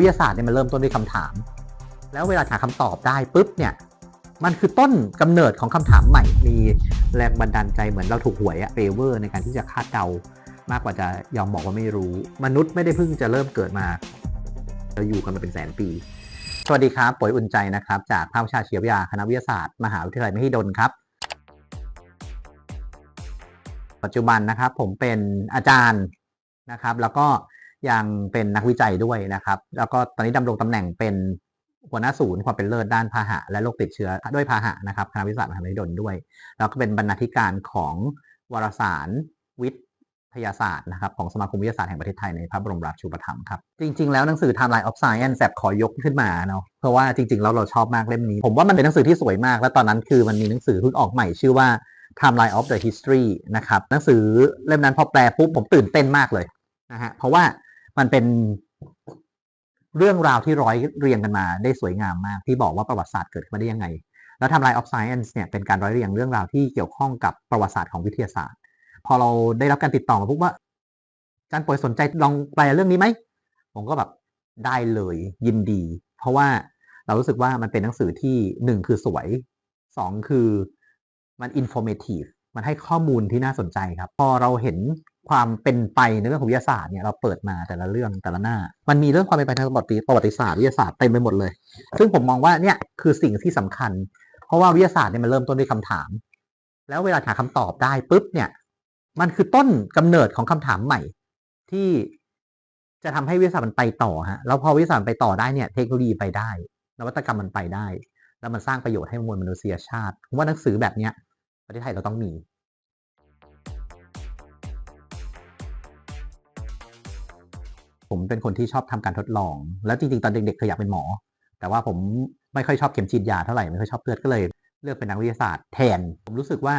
วิทยาศาสตร์เนี่ยมันเริ่มต้นด้วยคำถาม แล้วเวลาหาคำตอบได้ปุ๊บเนี่ยมันคือต้นกำเนิดของคำถามใหม่ มีแรงบันดาลใจเหมือนเราถูกหวยอะเฟเวอร์ในการที่จะคาดเดามากกว่าจะยอมบอกว่าไม่รู้ มนุษย์ไม่ได้เพิ่งจะเริ่มเกิดมาเราอยู่กันมาเป็นแสนปี สวัสดีครับป๋วยอุ่นใจนะครับ จากภาควิชาชีววิทยาคณะวิทยาศาสตร์ มหาวิทยาลัยมหิดลครับ ปัจจุบันนะครับผมเป็นอาจารย์นะครับ แล้วก็ ยังเป็นนักวิจัยด้วยนะครับ แล้วก็ตอนนี้ดำรงตำแหน่งเป็นหัวหน้าศูนย์ความเป็นเลิศด้านพาหะ และโรคติดเชื้อด้วยพาหะนะครับคณะวิทยาศาสตร์มหาวิทยาลัยดลด้วย แล้วก็เป็นบรรณาธิการของวารสารวิทยาศาสตร์นะครับของสมาคมวิทยาศาสตร์แห่งประเทศไทยในพระบรมราชูปถัมภ์ครับ จริง ๆ แล้วหนังสือ Timeline of Science แสบขอยกขึ้นมาเนาะเพราะว่าจริง ๆ แล้วเราชอบมากเล่มนี้ ผมว่ามันเป็นหนังสือที่สวยมาก และตอนนั้นคือมันมีหนังสือเพิ่งออกใหม่ชื่อว่า Timeline of the History นะครับหนังสือเล่มนั้นพอแปลปุ๊บผมตื่นเต้นมากเลยนะฮะเพราะว่า มันเป็นเรื่องราวที่ร้อยเรียงกันมาได้สวยงามมาก ที่บอกว่าประวัติศาสตร์เกิดขึ้นมาได้ยังไง แล้ว Timeline of Science เนี่ยเป็นการร้อยเรียงเรื่องราวที่เกี่ยวข้องกับประวัติศาสตร์ของวิทยาศาสตร์ พอเราได้รับการติดต่อมาปุ๊บว่าอาจารย์ป่วยสนใจลองแปลเรื่องนี้ไหมผมก็แบบได้เลยยินดี เพราะว่าเรารู้สึกว่ามันเป็นหนังสือที่หนึ่งคือสวยสองคือมัน informative มันให้ข้อมูลที่น่าสนใจครับ พอเราเห็น ความเป็นไปในเรื่องของวิทยาศาสตร์เนี่ยเราเปิดมาแต่ละเรื่องแต่ละหน้า มันมีเรื่องความเป็นไปทางประวัติประวัติศาสตร์วิทยาศาสตร์เต็มไปหมดเลย ซึ่งผมมองว่าเนี่ยคือสิ่งที่สำคัญ เพราะว่าวิทยาศาสตร์เนี่ยมันเริ่มต้นด้วยคำถาม แล้วเวลาหาคำตอบได้ปุ๊บเนี่ยมันคือต้นกำเนิดของคำถามใหม่ ที่จะทำให้วิทยาศาสตร์มันไปต่อฮะแล้วพอวิทยาศาสตร์ไปต่อได้เนี่ยเทคโนโลยีไปได้ นวัตกรรมมันไปได้ แล้วมันสร้างประโยชน์ให้มวลมนุษยชาติผมว่าหนังสือแบบเนี้ยประเทศไทยเราต้องมี ผมเป็นคนที่ชอบทำการทดลอง แล้วจริงๆ ตอนเด็กๆเคยอยากเป็นหมอ แต่ว่าผมไม่ค่อยชอบเข็มฉีดยาเท่าไหร่ ไม่ค่อยชอบเลือดก็เลย เลือกเป็นนักวิทยาศาสตร์แทน ผมรู้สึกว่า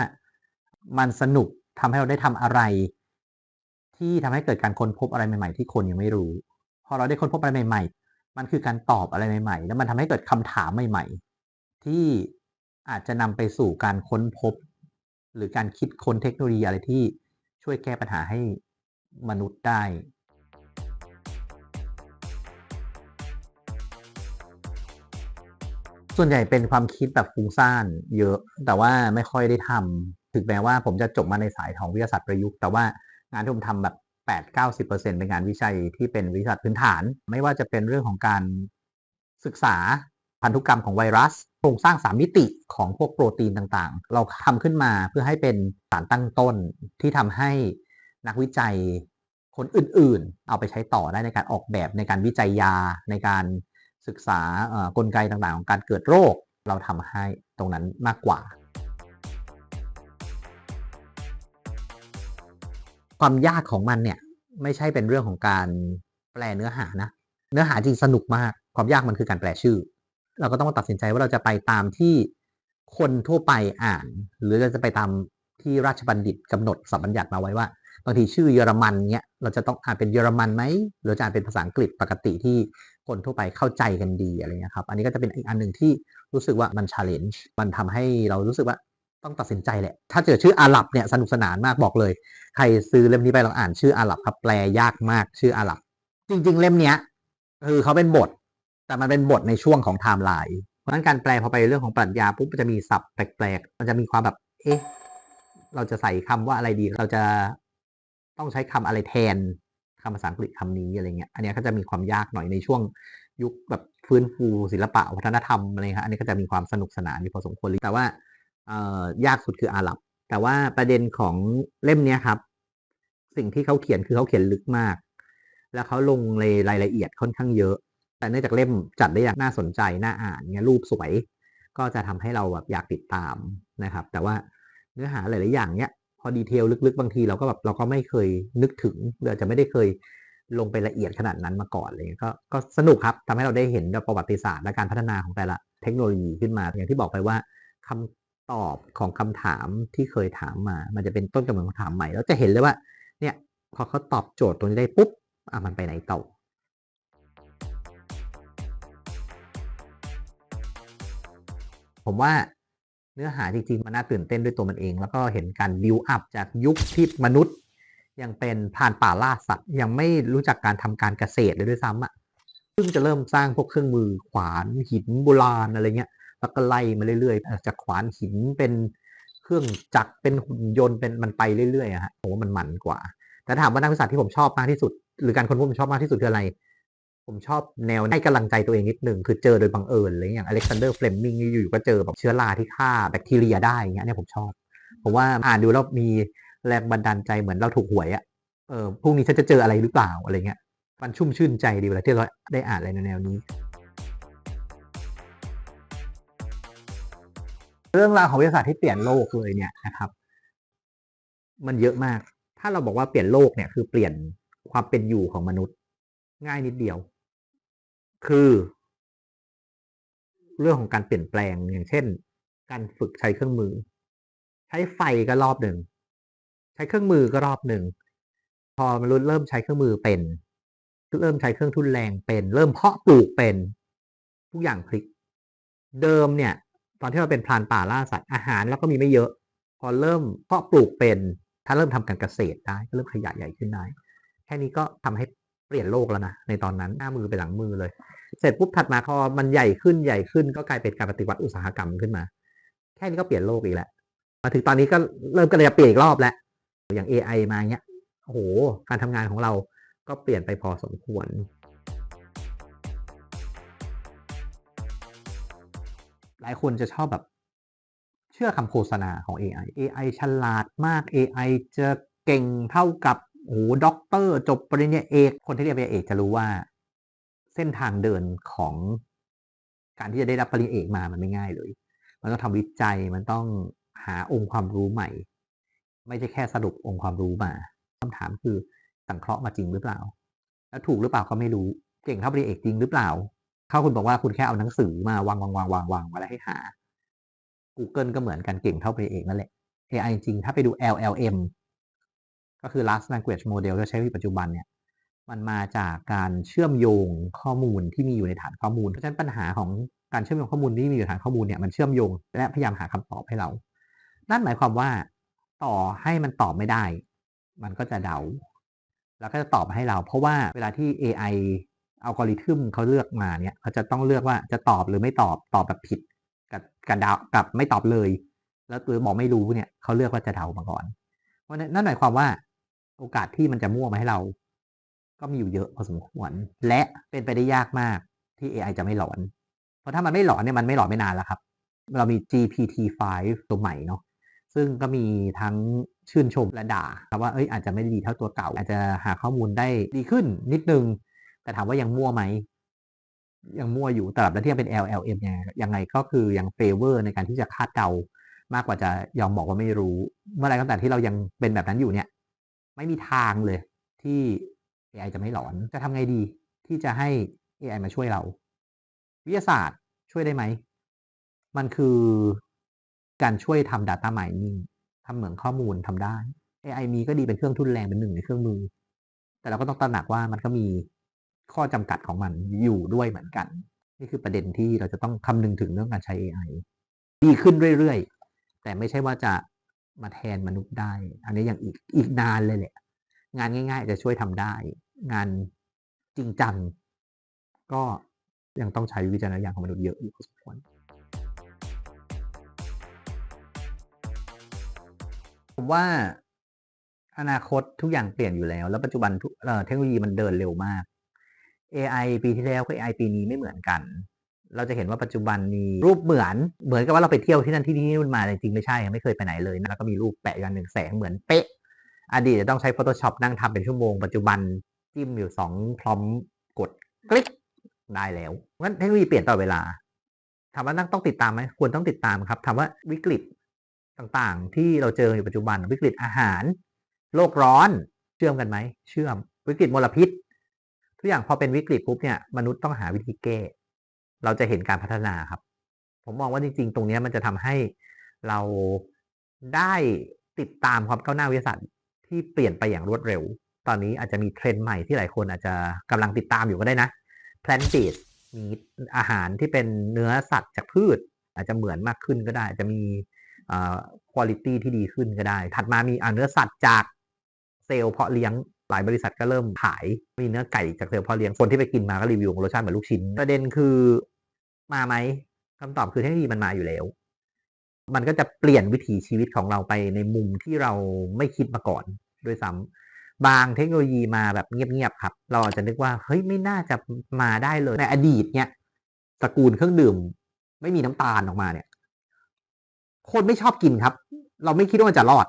มันสนุกทำให้เราได้ทำอะไร ที่ทำให้เกิดการค้นพบอะไรใหม่ ๆ ที่คนยังไม่รู้ พอเราได้ค้นพบอะไรใหม่ ๆ มันคือการตอบอะไรใหม่ ๆ แล้วมันทำให้เกิดคำถามใหม่ ๆ ที่อาจจะนำไปสู่การค้นพบ หรือการคิดค้นเทคโนโลยีอะไรที่ช่วยแก้ปัญหาให้มนุษย์ได้ ส่วนใหญ่เป็นความคิดแบบฟุ้งซ่านเยอะ แต่ว่าไม่ค่อยได้ทำถึงแม้ว่าผมจะจบมาในสายของวิทยาศาสตร์ประยุกต์ แต่ว่างานที่ผมทำแบบ8-90%เป็นงานวิจัยที่เป็นวิทยาศาสตร์พื้นฐาน ไม่ว่าจะเป็นเรื่องของการศึกษาพันธุกรรมของไวรัสโครงสร้าง3มิติของพวกโปรตีนต่างๆ เราทำขึ้นมาเพื่อให้เป็นสารตั้งต้นที่ทำให้นักวิจัยคนอื่นๆ เอาไปใช้ต่อได้ในการออกแบบในการวิจัยยาในการ ศึกษากลไกต่างๆ ของการเกิดโรค เราทำให้ตรงนั้นมากกว่า ความยากของมันเนี่ยไม่ใช่เป็นเรื่องของการแปลเนื้อหานะ เนื้อหาจริงสนุกมาก ความยากมันคือการแปลชื่อ เราก็ต้องมาตัดสินใจว่าเราจะไปตามที่คนทั่วไปอ่าน หรือเราจะไปตามที่ราชบัณฑิตกำหนดสัมบัญญัติมาไว้ว่าบางทีชื่อเยอรมันเนี่ยเราจะต้องอ่านเป็นเยอรมันไหมหรือจะอ่านเป็นภาษาอังกฤษปกติที่ คนทั่วไปเข้าใจกันดีอะไรเงี้ยครับ อันนี้ก็จะเป็นอีกอันหนึ่งที่รู้สึกว่ามันชาเลนจ์มันทำให้เรารู้สึกว่าต้องตัดสินใจแหละ ถ้าเจอชื่ออาหรับเนี่ยสนุกสนานมากบอกเลย ใครซื้อเล่มนี้ไปลองอ่านชื่ออาหรับครับแปลยากมากชื่ออาหรับ จริง ๆ เล่มเนี้ยคือเขาเป็นบท แต่มันเป็นบทในช่วงของไทม์ไลน์เพราะฉะนั้นการแปลพอไปเรื่องของปรัชญาปุ๊บมันจะมีศัพท์แปลกๆ มันจะมีความแบบเอ๊ะเราจะใส่คำว่าอะไรดี เราจะต้องใช้คำอะไรแทนำภาษาอังกฤษคำนี้อะไรเงี้ยอันนี้ก็จะมีความยากหน่อยในช่วงยุคแบบฟื้นฟูศิลปะวัฒนธรรมอะไรครับอันนี้ก็จะมีความสนุกสนานอยู่พอสมควรแต่ว่าเอ่อยากสุดคืออาหรับ แต่ว่าประเด็นของเล่มเนี้ยครับ สิ่งที่เขาเขียนคือเขาเขียนลึกมาก แล้วเขาลงในรายละเอียดค่อนข้างเยอะ แต่เนื่องจากเล่มจัดได้อย่างน่าสนใจน่าอ่านเงี้ยรูปสวย ก็จะทำให้เราแบบอยากติดตามนะครับ แต่ว่าเนื้อหาหลาย ๆ อย่างเนี้ย พอดีเทลลึกๆ บางทีเราก็แบบเราก็ไม่เคยนึกถึงหรืออาจจะไม่ได้เคยลงไปละเอียดขนาดนั้นมาก่อนเลยก็ก็สนุกครับทำให้เราได้เห็นประวัติศาสตร์และการพัฒนาของแต่ละเทคโนโลยีขึ้นมา อย่างที่บอกไปว่าคำตอบของคำถามที่เคยถามมา มันจะเป็นต้นกำเนิดของคำถามใหม่แล้วจะเห็นเลยว่า เนี่ยพอเขาตอบโจทย์ตรงนี้ได้ปุ๊บอะมันไปไหนต่อผมว่า เนื้อหาจริงๆ มันน่าตื่นเต้นด้วยตัวมันเอง แล้วก็เห็นการบิวอัพจากยุคที่มนุษย์ ยังเป็นผ่านป่าล่าสัตว์ยังไม่รู้จักการทำการเกษตรเลยด้วยซ้ำอะเพิ่งจะเริ่มสร้างพวกเครื่องมือขวานหินโบราณอะไรเงี้ยแล้วก็ไล่มาเรื่อยๆ จากขวานหินเป็นเครื่องจักรเป็นหุ่นยนต์เป็นมันไปเรื่อยๆอะฮะผมว่ามันมันกว่า แต่ถามว่านักวิทยาศาสตร์ที่ผมชอบมากที่สุด หรือการค้นพบผมชอบมากที่สุดคืออะไร ผมชอบแนวให้กำลังใจตัวเองนิดหนึ่งคือเจอโดยบังเอิญอะไรอย่างอเล็กซานเดอร์เฟลมิงอยู่ๆก็เจอแบบเชื้อราที่ฆ่าแบคทีเรียได้อย่างเงี้ยเนี่ยผมชอบ ผมว่าอ่านดูแล้วมีแรงบันดาลใจเหมือนเราถูกหวยอะเออพรุ่งนี้ฉันจะเจออะไรหรือเปล่าอะไรเงี้ยมันชุ่มชื่นใจดีเวลาที่เราได้อ่านอะไรในแนวนี้ เรื่องราวของวิทยาศาสตร์ที่เปลี่ยนโลกเลยเนี่ยนะครับ มันเยอะมาก ถ้าเราบอกว่าเปลี่ยนโลกเนี่ยคือเปลี่ยนความเป็นอยู่ของมนุษย์ ง่ายนิดเดียว คือ เรื่องของการเปลี่ยนแปลงอย่างเช่น การฝึกใช้เครื่องมือ ใช้ไฟก็รอบหนึ่ง ใช้เครื่องมือก็รอบหนึ่ง พอมนุษย์เริ่มใช้เครื่องมือเป็น เริ่มใช้เครื่องทุนแรงเป็น เริ่มเพาะปลูกเป็น ทุกอย่างพลิก เดิมเนี่ย ตอนที่เราเป็นพรานป่าล่าสัตว์อาหารแล้วก็มีไม่เยอะ พอเริ่มเพาะปลูกเป็น ถ้าเริ่มทำการเกษตรได้ก็เริ่มขยายใหญ่ขึ้นได้แค่นี้ก็ทำให้ เปลี่ยนโลกแล้วนะในตอนนั้นหน้ามือไปหลังมือเลย เสร็จปุ๊บถัดมาพอมันใหญ่ขึ้นใหญ่ขึ้นก็กลายเป็นการปฏิวัติอุตสาหกรรมขึ้นมา แค่นี้ก็เปลี่ยนโลกอีกแล้วมาถึงตอนนี้ก็เริ่มก็เลยจะเปลี่ยนอีกรอบแล้วอย่าง AI มาเนี้ยโอ้โหการทำงานของเราก็เปลี่ยนไปพอสมควร หลายคนจะชอบแบบ เชื่อคำโฆษณาของ AI AI ฉลาดมาก AI จะเก่งเท่ากับ โอ้โหด็อกเตอร์จบปริญญาเอก คนที่เรียนปริญญาเอกจะรู้ว่า เส้นทางเดินของการที่จะได้รับปริญญาเอกมามันไม่ง่ายเลย มันต้องทำวิจัยมันต้องหาองค์ความรู้ใหม่ ไม่ใช่แค่สรุปองค์ความรู้มาคำถามคือสังเคราะห์มาจริงหรือเปล่า แล้วถูกหรือเปล่าก็ไม่รู้เก่งเท่าปริญญาเอกจริงหรือเปล่าถ้าคุณบอกว่าคุณแค่เอาหนังสือมาวางวางวางวางวางมาแล้วให้หา Google ก็เหมือนกันเก่งเท่าปริญญาเอกนั่นแหละ AI จริงถ้าไปดู LLM ก็คือ Large Language Model ที่ใช้ในปัจจุบันเนี่ยมันมาจากการเชื่อมโยงข้อมูลที่มีอยู่ในฐานข้อมูล เพราะฉะนั้นปัญหาของการเชื่อมโยงข้อมูลที่มีอยู่ในฐานข้อมูลเนี่ยมันเชื่อมโยงและพยายามหาคำตอบให้เรา นั่นหมายความว่าต่อให้มันตอบไม่ได้ มันก็จะเดา แล้วก็จะตอบให้เรา เพราะว่าเวลาที่ AI อัลกอริทึมเขาเลือกมาเนี่ยเขาจะต้องเลือกว่าจะตอบหรือไม่ตอบตอบแบบผิดกับกับเดากับไม่ตอบเลย แล้วตัวบอกไม่รู้เนี่ยเขาเลือกว่าจะเดามาก่อนเพราะนั่นหมายความว่า โอกาสที่มันจะมั่วมาให้เรา ก็มีอยู่เยอะพอสมควร และเป็นไปได้ยากมากที่ AI จะไม่หลอน เพราะถ้ามันไม่หลอนเนี่ยมันไม่หลอนไม่นานแล้วครับ เรามี GPT-5 ตัวใหม่เนาะซึ่งก็มีทั้งชื่นชมและด่าครับว่าเอ้ยอาจจะไม่ดีเท่าตัวเก่า อาจจะหาข้อมูลได้ดีขึ้นนิดนึง แต่ถามว่ายังมั่วไหมยังมั่วอยู่ตราบใดที่ยังเป็น LLM ยังไงยังไงก็คือยังเฟเวอร์ในการที่จะคาดเดามากกว่าจะยอมบอกว่าไม่รู้ เมื่อไรก็ตามที่เรายังเป็นแบบนั้นอยู่เนี่ย ไม่มีทางเลยที่ AI จะไม่หลอน จะทำไงดีที่จะให้ AI มาช่วยเรา วิทยาศาสตร์ช่วยได้ไหม มันคือการช่วยทำ Data Mining ทำเหมืองข้อมูลทำได้ AI มีก็ดีเป็นเครื่องทุนแรงเป็นหนึ่งในเครื่องมือ แต่เราก็ต้องตระหนักว่ามันก็มีข้อจำกัดของมันอยู่ด้วยเหมือนกัน นี่คือประเด็นที่เราจะต้องคำนึงถึงเรื่องการใช้ AI ดีขึ้นเรื่อยๆ แต่ไม่ใช่ว่าจะ มาแทนมนุษย์ได้ อันนี้อย่างอีกอีกนานเลยแหละ งานง่าย ๆ จะช่วยทำได้ งานจริงจังก็ยังต้องใช้วิจารณญาณของมนุษย์เยอะอยู่พอสมควรผมว่าอนาคตทุกอย่างเปลี่ยนอยู่แล้ว แล้วปัจจุบันเทคโนโลยีมันเดินเร็วมาก AI ปีที่แล้วกับ AI ปีนี้ไม่เหมือนกัน เราจะเห็นว่าปัจจุบันมีรูปเหมือนเหมือนกับว่าเราไปเที่ยวที่นั่นที่นี่นู่นมาจริงๆไม่ใช่ไม่เคยไปไหนเลยนะแล้วก็มีรูปแปะกันหนึ่งแสงเหมือนเป๊ะ อดีตจะต้องใช้ Photoshop นั่งทำเป็นชั่วโมง ปัจจุบันจิ้มอยู่สองพร้อมกดคลิกได้แล้วงั้นเทคโนโลยีเปลี่ยนตลอดเวลาถามว่านั่งต้องติดตามไหมควรต้องติดตามครับถามว่าวิกฤตต่างๆ ที่เราเจออยู่ปัจจุบันวิกฤตอาหาร โลกร้อนเชื่อมกันไหมเชื่อม วิกฤตมลพิษ ทุกอย่างพอเป็นวิกฤตปุ๊บเนี่ยมนุษย์ต้องหาวิธีแก้ เราจะเห็นการพัฒนาครับ ผมมองว่าจริง ๆ ตรงนี้มันจะทำให้เราได้ติดตามความก้าวหน้าวิทยาศาสตร์ที่เปลี่ยนไปอย่างรวดเร็ว ตอนนี้อาจจะมีเทรนด์ใหม่ที่หลายคนอาจจะกำลังติดตามอยู่ก็ได้นะ plant based มีอาหารที่เป็นเนื้อสัตว์จากพืช อาจจะเหมือนมากขึ้นก็ได้ จะมีคุณภาพที่ดีขึ้นก็ได้ ถัดมามีเนื้อสัตว์จากเซลล์เพาะเลี้ยง หลายบริษัทก็เริ่มขายมีเนื้อไก่จากเซลล์พ่อเลี้ยงคนที่ไปกินมาก็รีวิวรสชาติเหมือนลูกชิ้นประเด็นคือมาไหมคำตอบคือเทคโนโลยีมันมาอยู่แล้ว มันก็จะเปลี่ยนวิถีชีวิตของเราไปในมุมที่เราไม่คิดมาก่อนด้วยซ้ำบางเทคโนโลยีมาแบบเงียบๆครับ เราอาจจะนึกว่าเฮ้ยไม่น่าจะมาได้เลยในอดีตเนี่ยตระกูลเครื่องดื่ม ไม่มีน้ำตาลออกมาเนี่ย คนไม่ชอบกินครับ เราไม่คิดว่ามันจะรอด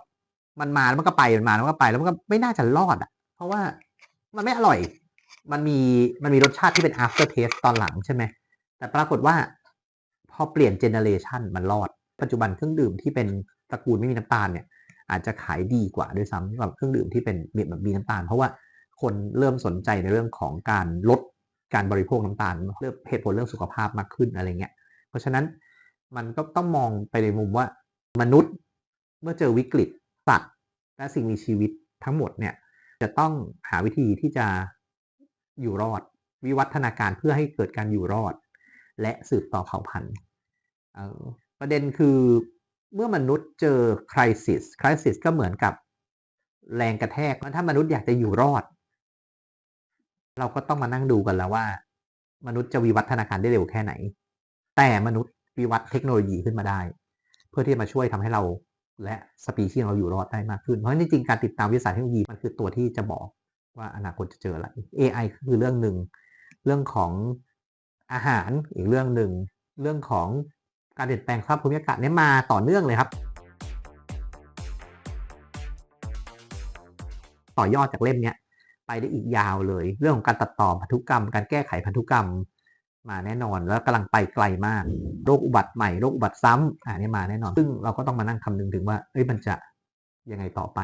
มันมาแล้วมันก็ไปมันมาแล้วมันก็ไป แล้วมันก็ไม่น่าจะรอดอะ เพราะว่ามันไม่อร่อย มันมีมันมีรสชาติที่เป็น after taste ตอนหลังใช่ไหม แต่ปรากฏว่า พอเปลี่ยนเจเนเรชันมันรอด ปัจจุบันเครื่องดื่มที่เป็นตระกูลไม่มีน้ำตาลเนี่ย อาจจะขายดีกว่าด้วยซ้ำกับเครื่องดื่มที่เป็นแบบมีน้ำตาล เพราะว่าคนเริ่มสนใจในเรื่องของการลดการบริโภคน้ำตาลเรื่องเหตุผลเรื่องสุขภาพมากขึ้นอะไรเงี้ย เพราะฉะนั้นมันก็ต้องมองไปในมุมว่ามนุษย์เมื่อเจอวิกฤตสัตว์และสิ่งมีชีวิตทั้งหมดเนี่ย จะต้องหาวิธีที่จะอยู่รอด วิวัฒนาการเพื่อให้เกิดการอยู่รอด และสืบต่อเผ่าพันธุ์ประเด็นคือเมื่อมนุษย์เจอคริสิสคริสิสก็เหมือนกับแรงกระแทกถ้ามนุษย์อยากจะอยู่รอด เราก็ต้องมานั่งดูกันแล้วว่า มนุษย์จะวิวัฒนาการได้เร็วแค่ไหน แต่มนุษย์วิวัฒเทคโนโลยีขึ้นมาได้ เพื่อที่จะมาช่วยทำให้เรา และสปีชีส์เราอยู่รอดได้มากขึ้น เพราะจริงๆการติดตามวิสัยเทคโนโลยีมันคือตัวที่จะบอกว่าอนาคตจะเจออะไร AI คือเรื่องหนึ่ง เรื่องของอาหารอีกเรื่องหนึ่ง เรื่องของการเปลี่ยนแปลงสภาพภูมิอากาศเนี่ยมาต่อเนื่องเลยครับ ต่อยอดจากเล่มนี้ไปได้อีกยาวเลย เรื่องของการตัดต่อพันธุกรรม การแก้ไขพันธุกรรม มาแน่นอนแล้วกำลังไปไกลมากโรคอุบัติใหม่โรคอุบัติซ้ำอ่านี่มาแน่นอน ซึ่งเราก็ต้องมานั่งคำนึงถึงว่าเอ้ยมันจะยังไงต่อไป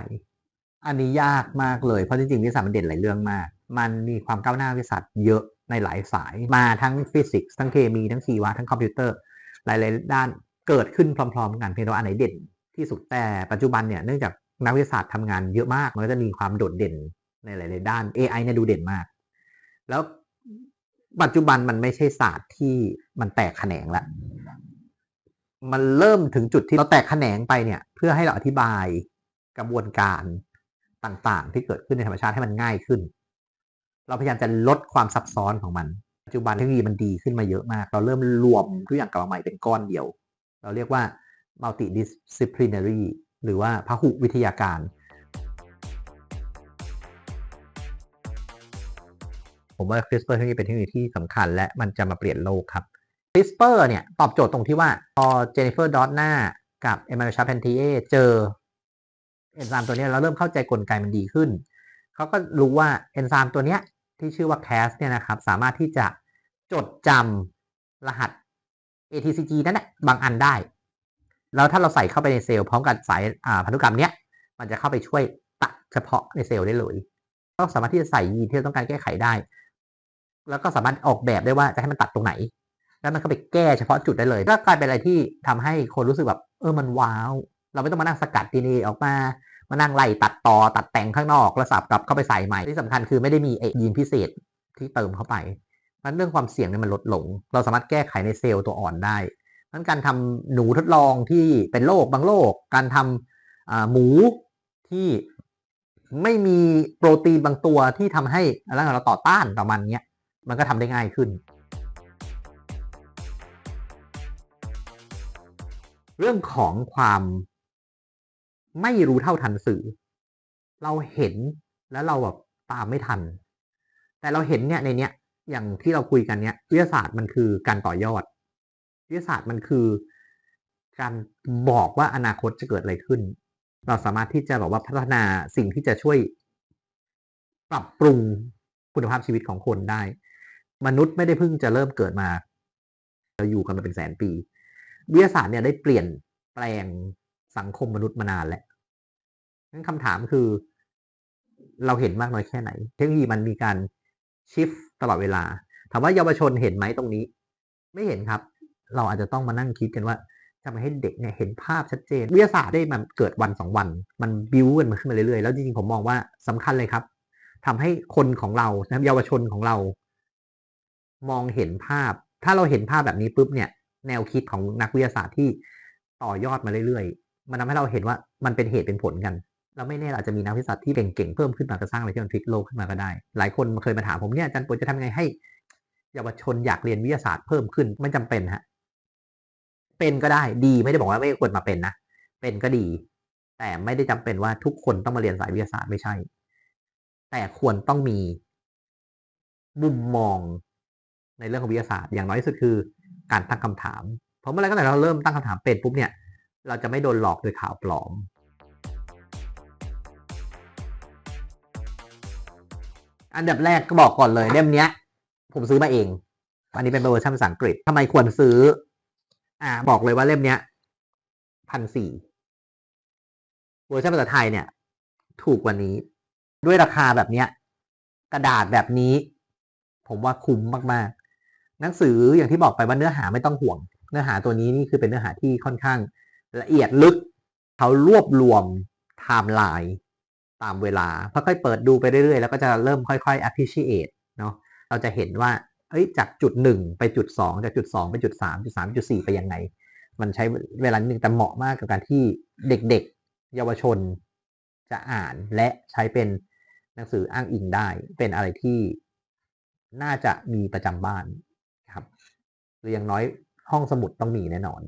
อันนี้ยากมากเลยเพราะจริงๆวิทยาศาสตร์มันเด่นหลายเรื่องมาก มันมีความก้าวหน้าวิทยาศาสตร์เยอะในหลายสายมาทั้งฟิสิกส์ทั้งเคมีทั้งชีวะทั้งคอมพิวเตอร์หลายๆด้านเกิดขึ้นพร้อมๆ กันเพียงแต่ว่าอันไหนเด่นที่สุดแต่ปัจจุบันเนี่ยเนื่องจากนักวิทยาศาสตร์ทำงานเยอะมากมันก็จะมีความโดดเด่นในหลาย ๆ ด้าน AI เนี่ยดูเด่นมาก แล้ว ปัจจุบันมันไม่ใช่ศาสตร์ที่มันแตกแขนงละ มันเริ่มถึงจุดที่เราแตกแขนงไปเนี่ย เพื่อให้เราอธิบายกระบวนการต่างๆ ที่เกิดขึ้นในธรรมชาติให้มันง่ายขึ้น เราพยายามจะลดความซับซ้อนของมัน ปัจจุบันเทคโนโลยีมันดีขึ้นมาเยอะมาก เราเริ่มรวมทุกอย่างกลับมาใหม่เป็นก้อนเดียว เราเรียกว่า multidisciplinary หรือว่าพหุวิทยาการ ผมว่า CRISPR เทคโนโลยีเป็นเทคโนโลยีที่สำคัญและมันจะมาเปลี่ยนโลกครับ CRISPR เนี่ยตอบโจทย์ตรงที่ว่า พอเจนนิเฟอร์ดอตนากับเอมานูชาเพนทีเอเจอเอนไซม์ตัวนี้เราเริ่มเข้าใจกลไกมันดีขึ้น เขาก็รู้ว่าเอนไซม์ตัวนี้ที่ชื่อว่า Cas เนี่ยนะครับ สามารถที่จะจดจำรหัส ATCG นั่นแหละบางอันได้ แล้วถ้าเราใส่เข้าไปในเซลล์พร้อมกับสายพันธุกรรมเนี้ย มันจะเข้าไปช่วยตัดเฉพาะในเซลล์ได้เลยก็สามารถที่จะใส่ยีนที่เราต้องการแก้ไขได้ แล้วก็สามารถออกแบบได้ว่าจะให้มันตัดตรงไหน แล้วมันก็ไปแก้เฉพาะจุดได้เลย ก็กลายเป็นอะไรที่ทำให้คนรู้สึกแบบเออมันว้าว เราไม่ต้องมานั่งสกัดดีเอออกมามานั่งไล่ตัดต่อตัดแต่งข้างนอกแล้วสับกลับเข้าไปใส่ใหม่ที่สำคัญคือไม่ได้มียีนพิเศษที่เติมเข้าไปมันเรื่องความเสี่ยงเนี่ยมันลดลง เราสามารถแก้ไขในเซลล์ตัวอ่อนได้นั้นการทำหนูทดลองที่เป็นโรคบางโรคการทำหมูที่ไม่มีโปรตีนบางตัวที่ทำให้ร่างกายเราต่อต้านต่อมันเนี้ย มันก็ทำได้ง่ายขึ้น เรื่องของความไม่รู้เท่าทันสื่อ เราเห็นแล้วเราแบบตามไม่ทัน แต่เราเห็นเนี่ยในเนี้ยอย่างที่เราคุยกันเนี้ยวิทยาศาสตร์มันคือการต่อยอด วิทยาศาสตร์มันคือการบอกว่าอนาคตจะเกิดอะไรขึ้น เราสามารถที่จะแบบว่าพัฒนาสิ่งที่จะช่วย ปรับปรุงคุณภาพชีวิตของคนได้ มนุษย์ไม่ได้เพิ่งจะเริ่มเกิดมา เราอยู่กันมาเป็นแสนปี วิทยาศาสตร์เนี่ยได้เปลี่ยนแปลงสังคมมนุษย์มานานแล้วงั้นคำถามคือ เราเห็นมากน้อยแค่ไหน เทคโนโลยีมันมีการชิฟตลอดเวลา ถามว่าเยาวชนเห็นไหมตรงนี้ ไม่เห็นครับ เราอาจจะต้องมานั่งคิดกันว่าทำให้เด็กเนี่ยเห็นภาพชัดเจน วิทยาศาสตร์ได้มันเกิดวันสองวัน มันบิวกันมาขึ้นมาเรื่อยๆ แล้วจริงๆ ผมมองว่าสำคัญเลยครับทำให้คนของเรานะเยาวชนของเรา มองเห็นภาพ ถ้าเราเห็นภาพแบบนี้ปุ๊บเนี่ย แนวคิดของนักวิทยาศาสตร์ที่ต่อยอดมาเรื่อยๆ มันทำให้เราเห็นว่ามันเป็นเหตุเป็นผลกันเราไม่แน่อาจจะมีนักวิทยาศาสตร์ที่เก่งๆเพิ่มขึ้นมาก็สร้างอะไรที่มันพลิกโลกขึ้นมาก็ได้ หลายคนเคยมาถามผมเนี่ยอาจารย์ปวดจะทำยังไงให้เยาวชนอยากเรียนวิทยาศาสตร์เพิ่มขึ้นไม่จำเป็นฮะเป็นก็ได้ดีไม่ได้บอกว่าไม่ควรมาเป็นนะเป็นก็ดี แต่ไม่ได้จำเป็นว่าทุกคนต้องมาเรียนสายวิทยาศาสตร์ไม่ใช่ แต่ควรต้องมีมุมมอง ในเรื่องของวิทยาศาสตร์อย่างน้อยที่สุดคือการตั้งคำถาม เพราะเมื่อไรก็แต่เราเริ่มตั้งคำถามเป็นปุ๊บเนี่ย เราจะไม่โดนหลอกโดยข่าวปลอมอันดับแรกก็บอกก่อนเลยเล่มเนี้ย ผมซื้อมาเอง อันนี้เป็นเวอร์ชันภาษาอังกฤษทำไมควรซื้อ อ่า บอกเลยว่าเล่มเนี้ยพันสี่เวอร์ชันภาษาไทยเนี่ย ถูกกว่านี้ ด้วยราคาแบบเนี้ย กระดาษแบบนี้ ผมว่าคุ้มมาก ๆ หนังสืออย่างที่บอกไปว่าเนื้อหาไม่ต้องห่วง เนื้อหาตัวนี้นี่คือเป็นเนื้อหาที่ค่อนข้างละเอียดลึก เขารวบรวมไทม์ไลน์ตามเวลาค่อยๆเปิดดูไปเรื่อยๆ แล้วก็จะเริ่มค่อยๆ appreciate เนาะเราจะเห็นว่าเอ้ยจากจุดหนึ่งไปจุดสองจากจุดสองไปจุดสามจุดสามจุดสี่ไปยังไง มันใช้เวลาหนึ่งแต่เหมาะมากกับการที่เด็กๆ เยาวชนจะอ่านและใช้เป็นหนังสืออ้างอิงได้ เป็นอะไรที่น่าจะมีประจำบ้าน หรืออย่างน้อยห้องสมุดต้องมีแน่นอน